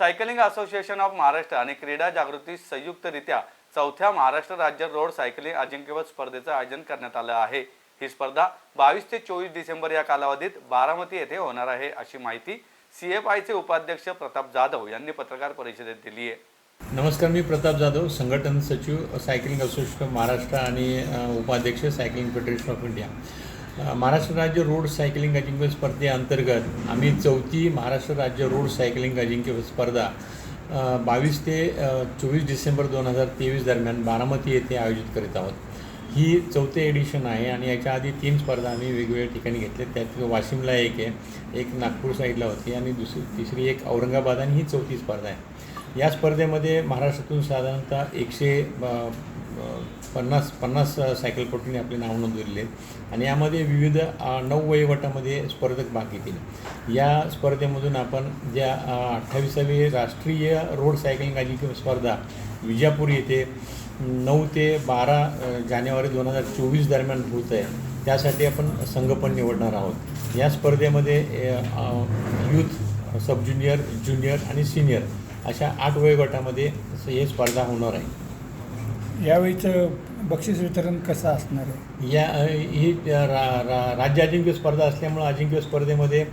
Cycling association of Maharashtra आणि क्रीडा जागृती संयुक्तरित्या चौथ्या महाराष्ट्र राज्य रोड सायकलिंग अजिंक्यपद स्पर्धेचं आयोजन करण्यात आलं आहे. ही स्पर्धा बावीस ते चोवीस डिसेंबर या कालावधीत बारामती येथे होणार आहे अशी माहिती सी एफ आयचे उपाध्यक्ष प्रताप जाधव यांनी पत्रकार परिषदेत दिली आहे. नमस्कार मी प्रताप जाधव संघटन सचिव सायकलिंग असोसिएशन महाराष्ट्र आणि उपाध्यक्ष cycling federation of India. Maharashtra राज्य रोड सायकलिंग अजिंक्य स्पर्धेअंतर्गत आम्ही चौथी महाराष्ट्र राज्य रोड सायकलिंग अजिंक्य स्पर्धा बावीस ते चोवीस डिसेंबर दोन हजार तेवीस दरम्यान बारामती येथे आयोजित करीत आहोत. ही चौथे एडिशन आहे आणि याच्या आधी तीन स्पर्धा आम्ही वेगवेगळ्या ठिकाणी घेतल्या त्यात वाशिमला एक आहे एक नागपूर साईडला होती आणि दुसरी तिसरी एक औरंगाबाद आणि ही चौथी स्पर्धा आहे. या स्पर्धेमध्ये महाराष्ट्रातून साधारणतः एकशे पन्नास पन्नास सायकलपटूंनी आपले नाव नोंदवलेले आहेत. आणि यामध्ये विविध नऊ वयोगटामध्ये स्पर्धक भाग घेतील. या स्पर्धेमधून आपण ज्या अठ्ठावीसावी राष्ट्रीय रोड सायकलिंग अजिंक्य स्पर्धा विजापूर येथे नऊ ते बारा जानेवारी दोन हजार चोवीस दरम्यान होत आहे. त्यासाठी आपण संघ पण निवडणार आहोत. या स्पर्धेमध्ये यूथ सब ज्युनियर ज्युनियर आणि सिनियर अशा आठ वयोगटामध्ये हे स्पर्धा होणार आहे. यावेळीचं बक्षीस वितरण कसं असणार आहे? या ही रा रा राज्य अजिंक्य स्पर्धा असल्यामुळं अजिंक्य स्पर्धेमध्ये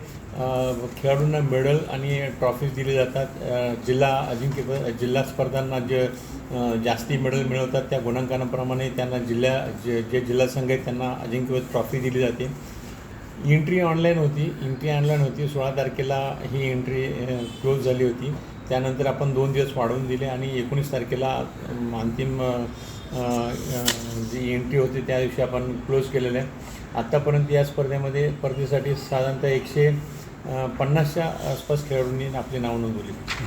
खेळाडूंना मेडल आणि ट्रॉफीज दिले जातात. जिल्हा अजिंक्य जिल्हा स्पर्धांना जे जास्ती मेडल मिळवतात त्या गुणांकनाप्रमाणे त्यांना जिल्हा जे जे जिल्हा संघ आहेत त्यांना अजिंक्यपद ट्रॉफी दिली जाते. एंट्री ऑनलाईन होती एंट्री ऑनलाईन होती. सोळा तारखेला ही एंट्री क्लोज झाली होती. त्यानंतर आपण दोन दिवस वाढवून दिले आणि एकोणीस तारखेला अंतिम जी एंट्री होती त्या दिवशी आपण क्लोज केलेलं आहे. आत्तापर्यंत या स्पर्धेमध्ये स्पर्धेसाठी साधारणतः एकशे पन्नासच्या आसपास खेळाडूंनी आपली नाव नोंदवली.